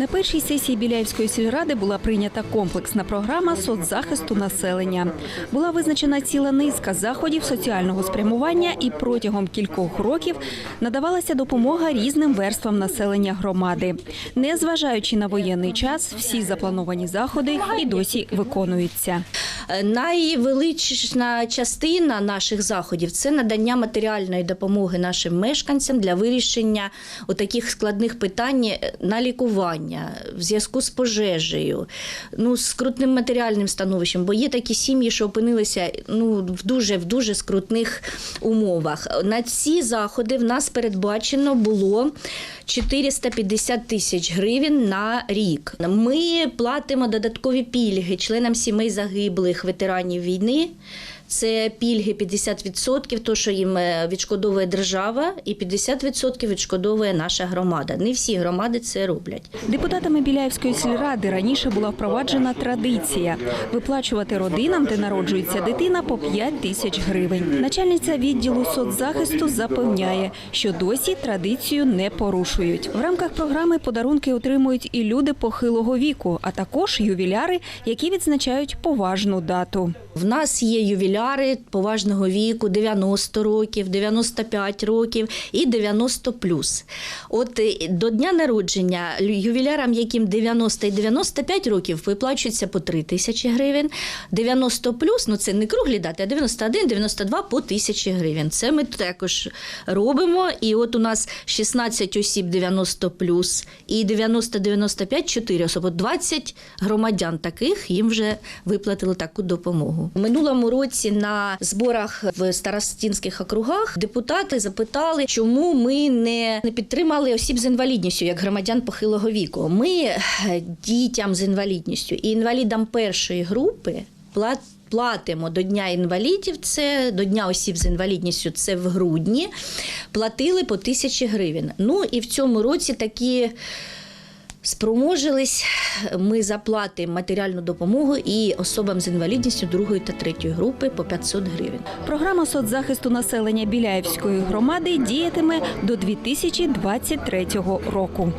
На першій сесії Біляївської сільради була прийнята комплексна програма соцзахисту населення. Була визначена ціла низка заходів соціального спрямування, і протягом кількох років надавалася допомога різним верствам населення громади. Незважаючи на воєнний час, всі заплановані заходи і досі виконуються. Найвелична частина наших заходів це надання матеріальної допомоги нашим мешканцям для вирішення таких складних питань на лікування в зв'язку з пожежею, ну з скрутним матеріальним становищем, бо є такі сім'ї, що опинилися ну в дуже в дуже скрутних умовах. На ці заходи в нас передбачено було 450 тисяч гривень на рік. Ми платимо додаткові пільги членам сімей загиблих ветеранів війни. Це пільги 50%, то що їм е, відшкодовує держава, і 50% відшкодовує наша громада. Не всі громади це роблять. Депутатами Біляївської сільради раніше була впроваджена традиція виплачувати родинам, де народжується дитина, по 5 тисяч гривень. Начальниця відділу соцзахисту запевняє, що досі традицію не порушують. В рамках програми подарунки отримують і люди похилого віку, а також ювіляри, які відзначають поважну дату. В нас є ювіляри поважного віку 90 років, 95 років і 90 плюс. От е, до дня народження лю- ювілярам, яким 90 і 95 років, виплачується по 3 тисячі гривень. 90 плюс, ну це не круглі дати, а 91, 92 по тисячі гривень. Це ми також робимо. І от у нас 16 осіб 90 плюс і 90-95 4 особи. 20 громадян таких їм вже виплатили таку допомогу. У минулому році на зборах в старостинських округах депутати запитали, чому ми не підтримали осіб з інвалідністю як громадян похилого віку. Ми е, дітям з інвалідністю і інвалідам першої групи плат. Платимо до Дня інвалідів, це до Дня осіб з інвалідністю, це в грудні. Платили по тисячі гривень. Ну і в цьому році такі спроможились. Ми заплатимо матеріальну допомогу і особам з інвалідністю другої та третьої групи по 500 гривень. Програма соцзахисту населення Біляївської громади діятиме до 2023 року.